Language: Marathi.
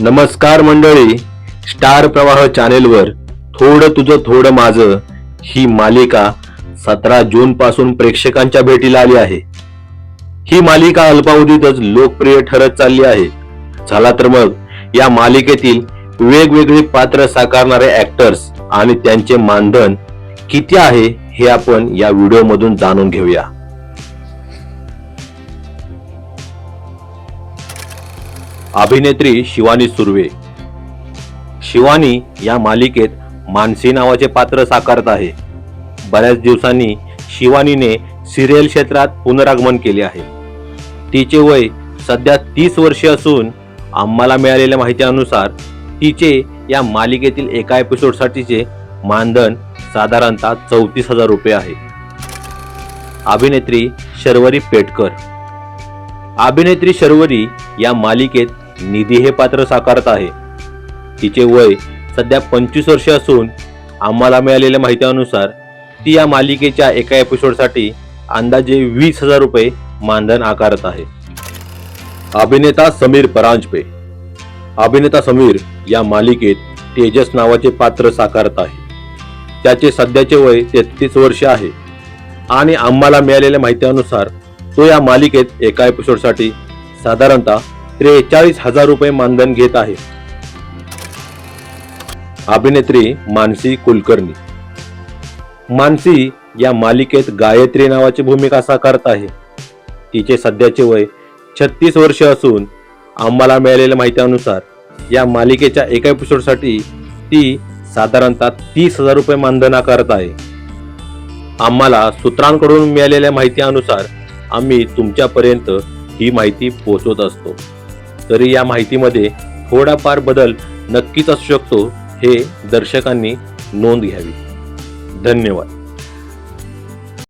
नमस्कार मंडळी. स्टार प्रवाह चॅनेलवर थोडं तुझं थोडं माझं ही मालिका सतरा जून पासून प्रेक्षकांच्या भेटीला आली आहे. ही मालिका अल्पावधीतच लोकप्रिय ठरत चालली आहे. चला तर मग या मालिकेतील वेगवेगळी पात्र साकारणारे ऍक्टर्स आणि त्यांचे मानधन किती आहे हे आपण या व्हिडिओ मधून जाणून घेऊया. अभिनेत्री शिवानी सुर्वे. शिवानी या मालिकेत मानसी नावाचे पात्र साकारत आहे. बऱ्याच दिवसांनी शिवानीने सिरियल क्षेत्रात पुनरागमन केले आहे. तिचे वय सध्या तीस वर्षे असून आम्हाला मिळालेल्या माहितीनुसार तिचे या मालिकेतील एका एपिसोडसाठीचे मानधन साधारणतः चौतीस हजार रुपये आहे. अभिनेत्री शर्वरी पेटकर. अभिनेत्री शर्वरी या मालिकेत निधी हे पात्र साकारत आहे. तिचे वय सध्या पंचवीस वर्षे असून आम्हाला मिळालेल्या माहितीनुसार ती या मालिकेच्या एका एपिसोडसाठी अंदाजे वीस हजार रुपये मानधन आकारत आहे. अभिनेता समीर परांजपे. अभिनेता समीर या मालिकेत तेजस नावाचे पात्र साकारत आहे. त्याचे सध्याचे वय तेहतीस वर्ष आहे. आणि आम्हाला मिळालेल्या माहितीनुसार तो या मालिकेत एका एपिसोडसाठी साधारणतः त्रेचाळीस हजार रुपये मानधन घेत आहे. अभिनेत्री मानसी कुलकर्णी. मानसी या मालिकेत गायत्री नावाची भूमिका साकारत आहे. तिचे सध्याचे वय छत्तीस वर्ष असून आम्हाला मिळालेल्या माहितीनुसार या मालिकेच्या एका एपिसोडसाठी ती साधारणतः तीस हजार रुपये मानधन आकारत आहे. आम्हाला सूत्रांकडून मिळालेल्या माहितीनुसार आम्ही तुमच्यापर्यंत ही माहिती पोहोचवत असतो. तरी या माहितीमध्ये थोडाफार बदल नक्कीच असू शकतो हे दर्शकांनी नोंद घ्यावी. धन्यवाद.